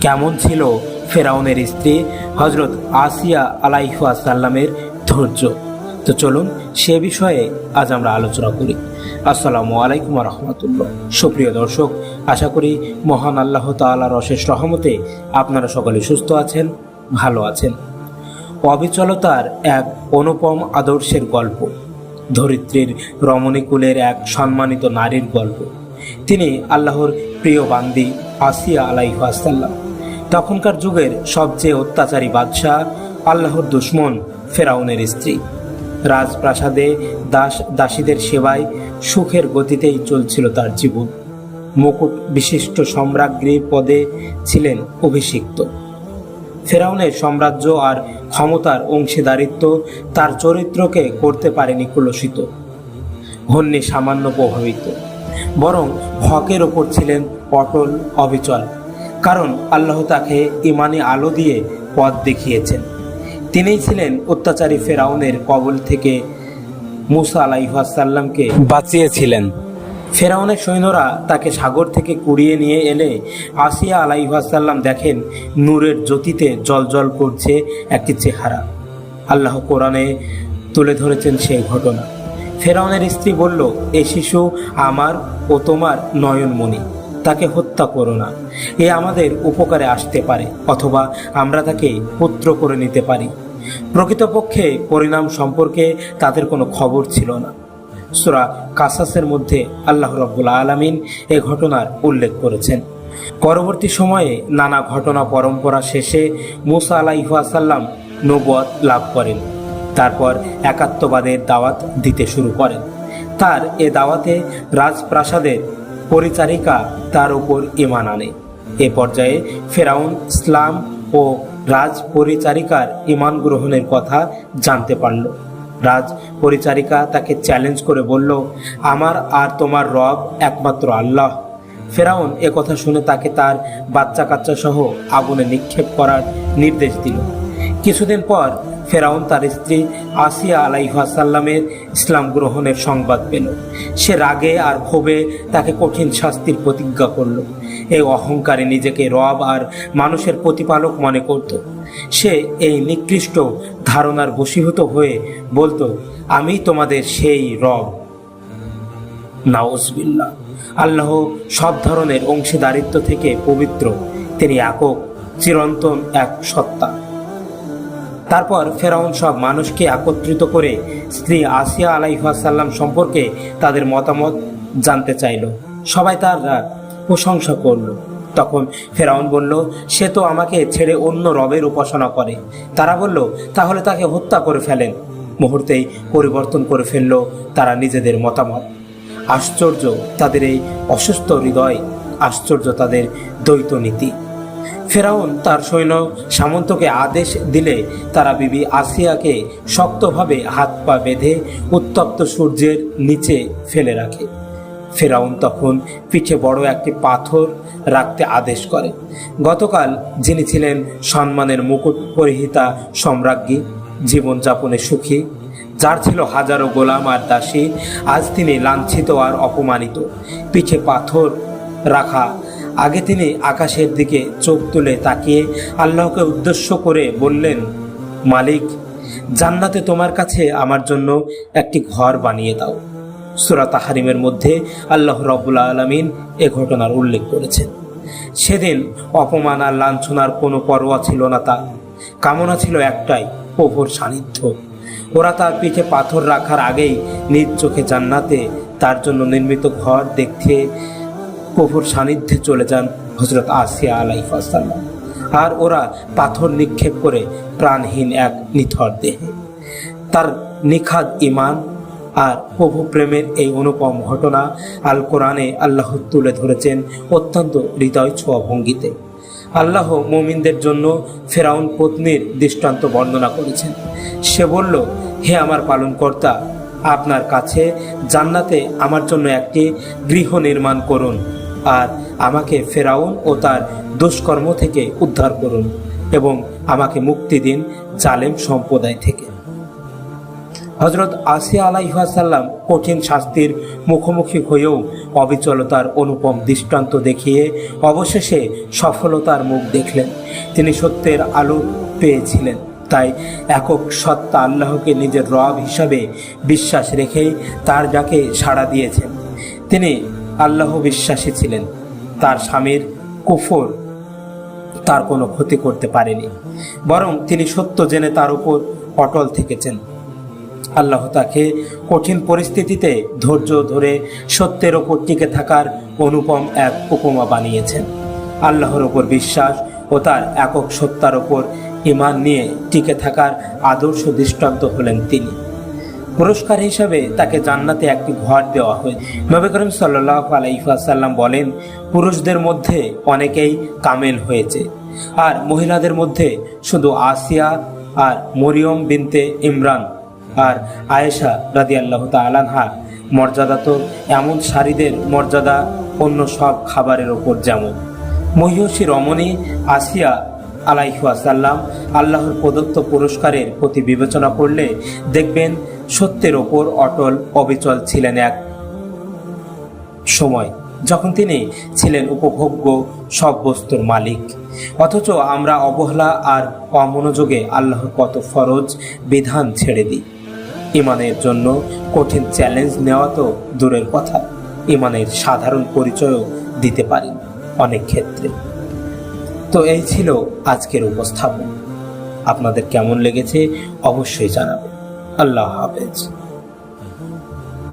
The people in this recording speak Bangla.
কেমন ছিল ফেরাউনের স্ত্রী হজরত আসিয়া আলাইহাসাল্লামের ধৈর্য? তো চলুন সে বিষয়ে আজ আমরা আলোচনা করি। আসসালামু আলাইকুম রহমতুল্লাহ। সুপ্রিয় দর্শক, আশা করি মহান আল্লাহ তাআলার অশেষ রহমতে আপনারা সকলে সুস্থ আছেন, ভালো আছেন। অবিচলতার এক অনুপম আদর্শের গল্প, ধরিত্রীর রমণীকুলের এক সম্মানিত নারীর গল্প। তিনি আল্লাহর প্রিয় বান্দি আসিয়া আলাইহাসাল্লাম তখনকার যুগের সবচেয়ে অত্যাচারী বাদশাহ আল্লাহর দুশ্মন ফেরাউনের স্ত্রী। রাজপ্রাসাদে দাস দাসীদের সেবায় সুখের গতিতেই চলছিল তার জীবন। মুকুট বিশিষ্ট সম্রাজ্ঞী পদে ছিলেন অভিষিক্ত। ফেরাউনের সাম্রাজ্য আর ক্ষমতার অংশীদারিত্ব তার চরিত্রকে করতে পারেনি কুলসিত হন্যে সামান্য প্রভাবিত। বরং হকের ওপর ছিলেন অটল অবিচল। কারণ আল্লাহ তাকে ইমানে আলো দিয়ে পথ দেখিয়েছেন। তিনিই ছিলেন অত্যাচারী ফেরাউনের কবল থেকে মুসা আলাইহাসাল্লামকে বাঁচিয়েছিলেন। ফেরাউনের সৈন্যরা তাকে সাগর থেকে কুড়িয়ে নিয়ে এলে আসিয়া আলাইহাসাল্লাম দেখেন নূরের জ্যোতিতে জলজল করছে একটি চেহারা। আল্লাহ কোরআনে তুলে ধরেছেন সেই ঘটনা। ফেরাউনের স্ত্রী বলল, এ শিশু আমার ও তোমার নয়নমণি, তাকে হত্যা করো না। এ আমাদের উপকারে আসতে পারে, অথবা আমরা তাকে পুত্র করে নিতে পারি। প্রকৃতপক্ষে পরিণাম সম্পর্কে তাদের কোনো খবর ছিল না। সুরা কাসাসের মধ্যে আল্লাহ রব্বুল আলমিন এ ঘটনার উল্লেখ করেছেন। পরবর্তী সময়ে নানা ঘটনা পরম্পরা শেষে মুসা আলাইহাসাল্লাম নবুয়াত লাভ করেন। তারপর একাত্মবাদের দাওয়াত দিতে শুরু করেন। তার এ দাওয়াতে রাজপ্রাসাদের পরিচারিকা তার উপর ইমান আনে। এ পর্যায়ে ফেরাউন ইসলাম ও রাজ পরিচারিকার ইমান গ্রহণের কথা জানতে পারল। রাজ পরিচারিকা তাকে চ্যালেঞ্জ করে বলল, আমার আর তোমার রব একমাত্র আল্লাহ। ফেরাউন কথা শুনে তাকে তার বাচ্চা কাচ্চা সহ আগুনে নিক্ষেপ করার নির্দেশ দিল। কিছুদিন পর ফেরাউন তার স্ত্রী আসিয়া আলাইহাসাল্লামের ইসলাম গ্রহণের সংবাদ পেল। সে রাগে আর ক্ষোভে তাকে কঠিন শাস্তির প্রতিজ্ঞা করল। এই অহংকারে নিজেকে রব আর মানুষের প্রতিপালক মনে করত। সে এই নিকৃষ্ট ধারণার বশীভূত হয়ে বলতো, আমি তোমাদের সেই রব। নাউজবিল্লা আল্লাহ সব ধরনের অংশীদারিত্ব থেকে পবিত্র। তিনি একক, চিরন্তন এক সত্তা। তারপর ফেরাউন সব মানুষকে একত্রিত করে স্ত্রী আসিয়া আলাইহাসাল্লাম সম্পর্কে তাদের মতামত জানতে চাইল। সবাই তার প্রশংসা করল। তখন ফেরাউন বলল, সে তো আমাকে ছেড়ে অন্য রবের উপাসনা করে। তারা বলল, তাহলে তাকে হত্যা করে ফেলেন। মুহূর্তেই পরিবর্তন করে ফেলল তারা নিজেদের মতামত। আশ্চর্য তাদের এই অসুস্থ হৃদয়, আশ্চর্য তাদের দ্বৈত নীতি। ফেরাউন তার সৈন্য সামন্তকে আদেশ দিলে তারা বিবি আসিয়াকে শক্তভাবে হাত পা বেঁধে উত্তপ্ত সূর্যের নিচে ফেলে রাখে। ফেরাউন তখন পিঠে বড় একটি পাথর রাখতে আদেশ করে। গতকাল যিনি ছিলেন সম্মানের মুকুট পরিহিতা সম্রাজ্ঞী, জীবনযাপনে সুখী, যার ছিল হাজারো গোলাম আর দাসী, আজ তিনি লাঞ্ছিত আর অপমানিত। পিঠে পাথর রাখা আগে তিনি আকাশের দিকে চোখ তুলে তাকিয়ে আল্লাহকে উদ্দেশ্য করে বললেন, মালিক, জান্নাতে তোমার কাছে আমার জন্য একটি ঘর বানিয়ে দাও। সুরা তাহারিমের মধ্যে আল্লাহ রবুল্লা আলমিন এ ঘটনার উল্লেখ করেছেন। সেদিন অপমান আর লাঞ্ছনার কোনো পরোয়া ছিল না তা কামনা ছিল একটাই, প্রভুর সান্নিধ্য। ওরা তার পিঠে পাথর রাখার আগেই নিজ চোখে জান্নাতে তার জন্য নির্মিত ঘর দেখতে প্রভুর সান্নিধ্যে চলে যান হজরত আসিয়া আলাইফাসাল্লাম আর ওরা পাথর নিক্ষেপ করে প্রাণহীন এক নিথর দেহে। তার নিখাদ ইমান আর প্রভু প্রেমের এই অনুপম ঘটনা আল কোরআনে আল্লাহ তুলে ধরেছেন অত্যন্ত হৃদয় ছোঁয়া ভঙ্গিতে। আল্লাহ মোমিনদের জন্য ফেরাউন পত্নীর দৃষ্টান্ত বর্ণনা করেছেন। সে বলল, হে আমার পালনকর্তা, আপনার কাছে জান্নাতে আমার জন্য একটি গৃহ নির্মাণ করুন। আর আমাকে ফেরাউন ও তার দুষ্কর্ম থেকে উদ্ধার করুন এবং আমাকে মুক্তি দিন জালেম সম্প্রদায় থেকে। হজরত আসিয়া আলাইহাসাল্লাম কঠিন শাস্তির মুখোমুখি হয়েও অবিচলতার অনুপম দৃষ্টান্ত দেখিয়ে অবশেষে সফলতার মুখ দেখলেন। তিনি সত্যের আলো পেয়েছিলেন। তাই একক সত্তা আল্লাহকে নিজের রব হিসাবে বিশ্বাস রেখেই তার যাকে সাড়া দিয়েছেন। তিনি আল্লাহ বিশ্বাসী ছিলেন। তার স্বামীর কুফর তার কোনো ক্ষতি করতে পারেনি। বরং তিনি সত্য জেনে তার উপর অটল থেকেছেন। আল্লাহ তাকে কঠিন পরিস্থিতিতে ধৈর্য ধরে সত্যের ওপর টিকে থাকার অনুপম এক উপমা বানিয়েছেন। আল্লাহর ওপর বিশ্বাস ও তার একক সত্তার ওপর ইমান নিয়ে টিকে থাকার আদর্শ দৃষ্টান্ত হলেন তিনি। পুরস্কার হিসাবে তাকে জান্নাতে একটি ঘর দেওয়া হয়। নবী করিম সাল্লাহ আলাইসাল্লাম বলেন, পুরুষদের মধ্যে অনেকেই কামেল হয়েছে, আর মহিলাদের মধ্যে শুধু আসিয়া আর মরিয়ম বিনতে ইমরান আর আয়েশা রাদি আল্লাহ তালানহার মর্যাদা তো এমন শাড়িদের মর্যাদা, অন্য সব খাবারের ওপর যেমন। মহিষী রমণী আসিয়া আলাইহাসাল্লাম আল্লাহর প্রদত্ত পুরস্কারের প্রতি বিবেচনা করলে দেখবেন সত্যের ওপর অটল অবিচল ছিলেন এক সময়, যখন তিনি ছিলেন উপভোগ্য সব বস্তুর মালিক। অথচ আমরা অবহেলা আর অমনোযোগে আল্লাহর কত ফরজ বিধান ছেড়ে দিই। ইমানের জন্য কঠিন চ্যালেঞ্জ নেওয়া তো দূরের কথা। ইমানের সাধারণ পরিচয়ও দিতে পারি অনেক ক্ষেত্রে। তো এই ছিল আজকের উপস্থাপন। আপনাদের কেমন লেগেছে অবশ্যই জানাবেন। আল্লাহ হাফেজ।